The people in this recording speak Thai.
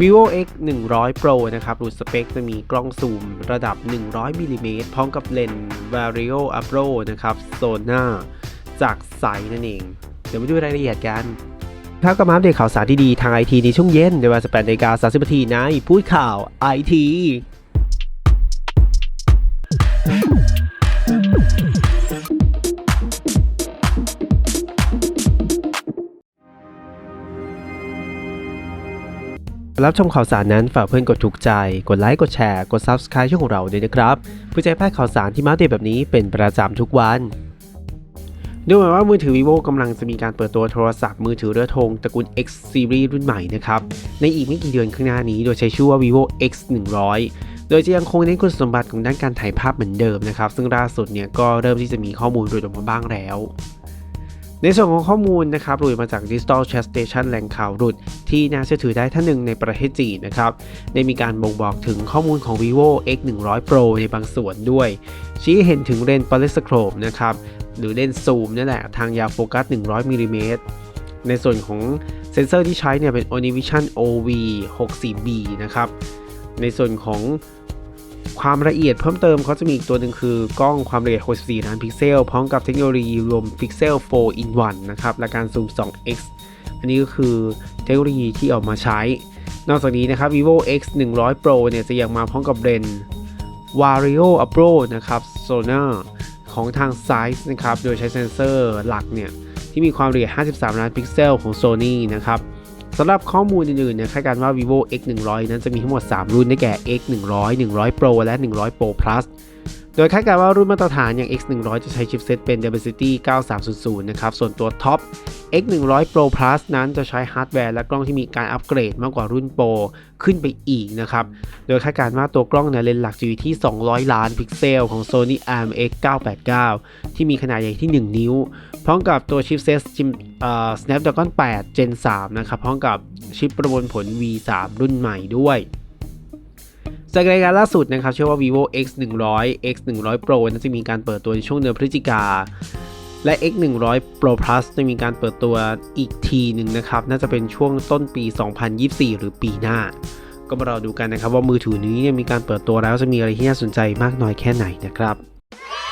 vivo x 100 pro นะครับรูดสเปคจะมีกล้องซูมระดับ 100มิลลิเมตรพร้อมกับเลนส์ vario apro นะครับโซน่าจากใสนั่นเอง เดี๋ยวมาดูรายละเอียดกันครับกับมาอัปเดตข่าวสารที่ดีทางไอทีในช่วงเย็นในเวลา18นาฬิกา30นาทีในพูดข่าวไอที รับชมข่าวสารนั้นฝากเพื่อนกดถูกใจ กดไลค์กดแชร์กด Subscribe ช่องของเราด้วยนะครับเพื่อจะให้พลาดข่าวสารที่มาเดตแบบนี้เป็นประจำทุกวันดูเหมือนว่ามือถือ vivo กำลังจะมีการเปิดตัวโทรศัพท์มือถือเรือธงตระกูล X series รุ่นใหม่นะครับ ในอีกไม่กี่เดือนข้างหน้านี้โดยใช้ชื่อว่า vivo x 100โดยจะยังคงเน้นคุณสมบัติของด้านการถ่ายภาพเหมือนเดิมนะครับ ซึ่งล่าสุดเนี่ยก็เริ่มที่จะมีข้อมูลหลุดออกมาบ้างแล้ว ในส่วนของข้อมูลนะครับหลุดมาจาก Digital Chat Station แหล่งข่าวหลุดที่น่าเชื่อถือได้ท่านหนึ่งในประเทศจีนนะครับได้มีการบ่งบอกถึงข้อมูลของ vivo x 100 pro ในบางส่วนด้วย ชี้เห็นถึงเลนส์ polyscope นะครับหรือเลนส์ซูมนี่นแหละทางยาวโฟกัส 100มิลลิเมตรในส่วนของเซนเซอร์ที่ใช้เนี่ยเป็น Onivision OV 64B นะครับในส่วนของ ความละเอียดเพิ่มเติมเขาจะมีอีกตัวหนึ่งคือกล้องความละเอียด 64 ล้านพิกเซล พร้อมกับเทคโนโลยีรวมพิกเซล4 in 1 นะครับ และการซูม 2x อันนี้ก็คือเทคโนโลยีที่ออกมาใช้ นอกจากนี้นะครับ vivo x 100 pro เนี่ยจะยังมาพร้อมกับเลนส์ vario apro นะครับ sonar ของทาง Size นะครับ โดยใช้เซนเซอร์หลักเนี่ยที่มีความละเอียด 53 ล้านพิกเซลของ Sony นะครับ สำหรับข้อมูลอื่นๆเนี่ยคาดการณ์ว่า vivo x 100นั้นจะมีทั้งหมด 3 รุ่นได้แก่ x 100 100 pro และ 100 pro plus โดยคาดการณ์ว่ารุ่นมาตรฐานอย่าง x 100 จะใช้ชิปเซตเป็น Dimensity 9300 นะครับ ส่วนตัวท็อป x 100 pro plus นั้นจะใช้ฮาร์ดแวร์และกล้องที่มีการอัปเกรดมากกว่ารุ่นโปรขึ้นไปอีกนะครับ โดยคาดการณ์ว่าตัวกล้องเนี่ยเลนส์หลักจะอยู่ที่ 200 ล้านพิกเซลของ Sony IMX 989 ที่มีขนาดใหญ่ที่ 1 นิ้ว พร้อมกับตัวชิปเซตเอ่อ Snapdragon 8 Gen 3 นะครับ พร้อมกับชิปประมวลผล V3 รุ่นใหม่ด้วย จากรายการล่าสุดนะครับเชื่อว่า vivo x 100 x 100 pro นั้นจะมีการเปิดตัวในช่วงเดือนพฤศจิกาและ x 100 pro plus จะมีการเปิดตัวอีกทีหนึ่งนะครับ น่าจะเป็นช่วงต้นปี 2024 หรือปีหน้า ก็มารอดูกันนะครับว่ามือถือนี้มีการเปิดตัวแล้วจะมีอะไรที่น่าสนใจมากน้อยแค่ไหนนะครับ